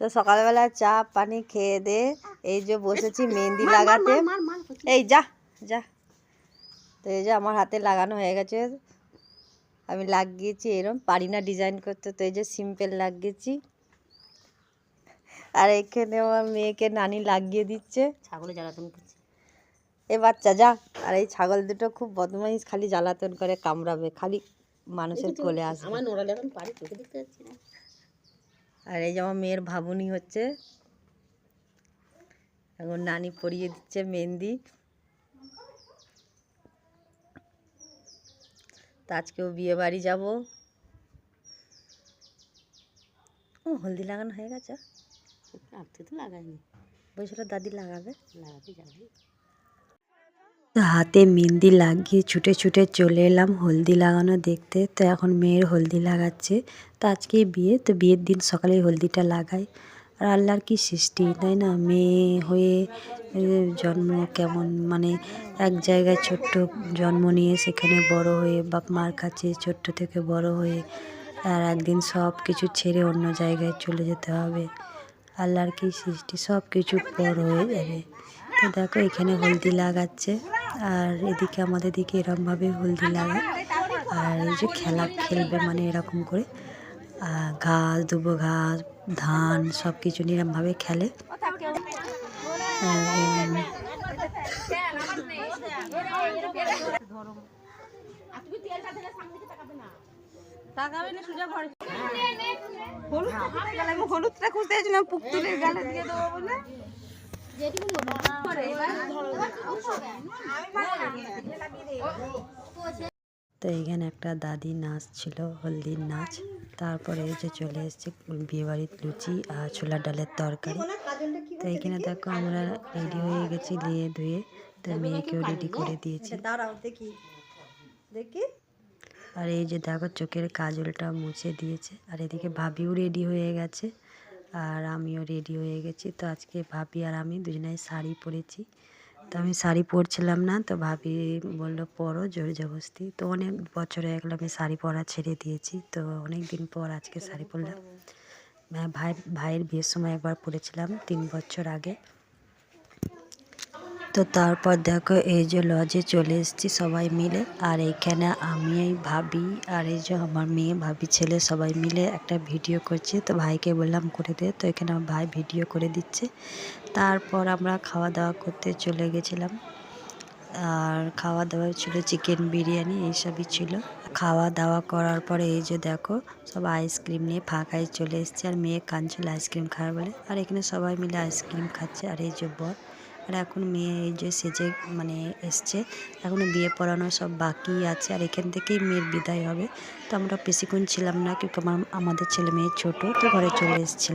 তো সকালবেলা চা পানি খেয়ে দে। এই যে বসেছি মেহেন্দি লাগাতে। এই যা যা। তো এই যে আমার হাতে লাগানো হয়ে গেছে। আমি লাগিয়েছি এরম পারি না ডিজাইন করতে তো এই যে সিম্পল লাগিয়েছি। আর এখানে আমার মেয়েকে নানি লাগিয়ে দিচ্ছে। ছাগলে জ্বালাতন করছে। এ বাচ্চা যা। আর এই ছাগল দুটো খুব বদমাইশ খালি জ্বালাতন করে কামড়াবে খালি মানুষের কোলে আসবে। আমার নোড়ালে এখন পারি চোখে দেখতে পাচ্ছি না। আর এই যে আমার মেয়ের ভাবুনি হচ্ছে। এখন নানি পরিয়ে দিচ্ছে মেহেন্দি। তা আজকেও বিয়ে বাড়ি যাব। ও হলদি লাগানো হয়ে গেছে? আপনি তো লাগাইনি। বলছিল দাদি লাগাবে। লাগাতে যাবে। হাতে মেহেন্দি লাগিয়ে ছুটে ছুটে চলে এলাম হলদি লাগানো দেখতে। তো এখন মেয়ের হলদি লাগাচ্ছে। তো আজকে বিয়ে। তো বিয়ের দিন সকালে হলদিটা লাগাই। আর আল্লাহর কি সৃষ্টি, তাই না? মেয়ে হয়ে জন্ম কেমন? মানে এক জায়গায় ছোট্ট জন্ম নিয়ে সেখানে বড় হয়ে, বাপ মার কাছে ছোট্ট থেকে বড় হয়ে, আর একদিন সব কিছু ছেড়ে অন্য জায়গায় চলে যেতে হবে। আল্লাহর কি সৃষ্টি? সব কিছু পর হয়ে যাবে। তো দেখো এখানে হলদি লাগাচ্ছে। আর এদিকে আমাদের দিকে এরমভাবে হলদি লাগায় আর এই যে খেলা খেলবে মানে এরকম করে ঘাস দুবো ঘাস, ধান সব কিছু নিরমভাবে খেলে। হলুদটা খুঁজতে পুকুরের গালে দিয়ে দেবো বলে। তো এইখানে একটা দাদি নাচ ছিল, হলদির নাচ। তারপরে এই যে চলে এসেছে বিয়েবাড়ির লুচি আর ছোলার ডালের তরকারি। তো এইখানে দেখো আমরা রেডি হয়ে গেছি দিয়ে ধুয়ে। তো মেয়েকেও রেডি করে দিয়েছি। আর এই যে দেখো চোখের কাজলটা মুছে দিয়েছে। আর এদিকে ভাবিও রেডি হয়ে গেছে আর আমিও রেডি হয়ে গেছি। তো আজকে ভাবি আর আমি দুজনেই শাড়ি পরেছি। তো আমি শাড়ি পরছিলাম না তো ভাবি বলল পরো জোর জবস্তি তো অনেক বছরে গেলো আমি শাড়ি পরা ছেড়ে দিয়েছি তো অনেক দিন পর আজকে শাড়ি পরলাম। হ্যাঁ, ভাই ভাইয়ের বিয়ের সময় একবার পরেছিলাম তিন বছর আগে। তো তারপর দেখো এই যে লজে চলে এসেছি সবাই মিলে। আর এইখানে আমি ভাবি, আর এই যে আমার মেয়ে ভাবি ছেলে সবাই মিলে একটা ভিডিও করছে। তো ভাইকে বললাম করে দে। তো এখানে আমার ভাই ভিডিও করে দিচ্ছে। তারপর আমরা খাওয়া দাওয়া করতে চলে গেছিলাম। আর খাওয়া দাওয়া ছিল চিকেন বিরিয়ানি এইসবই ছিল। খাওয়া দাওয়া করার পরে এই যে দেখো, সব আইসক্রিম নিয়ে ফাঁকায় চলে এসছে। আর মেয়ে কাঁদছিল আইসক্রিম খাওয়ার বলে। আর এখানে সবাই মিলে আইসক্রিম খাচ্ছে। আর এই যে বর আর এখন মেয়ে এই যে সেজে মানে এসছে এখনও বিয়ে পড়ানো সব বাকি আছে আর এখান থেকেই মেয়ের বিদায় হবে। তো আমরা বেশিক্ষণ ছিলাম না, কিন্তু আমাদের ছেলে মেয়ে ছোটো, তো ঘরে চলে এসেছিলাম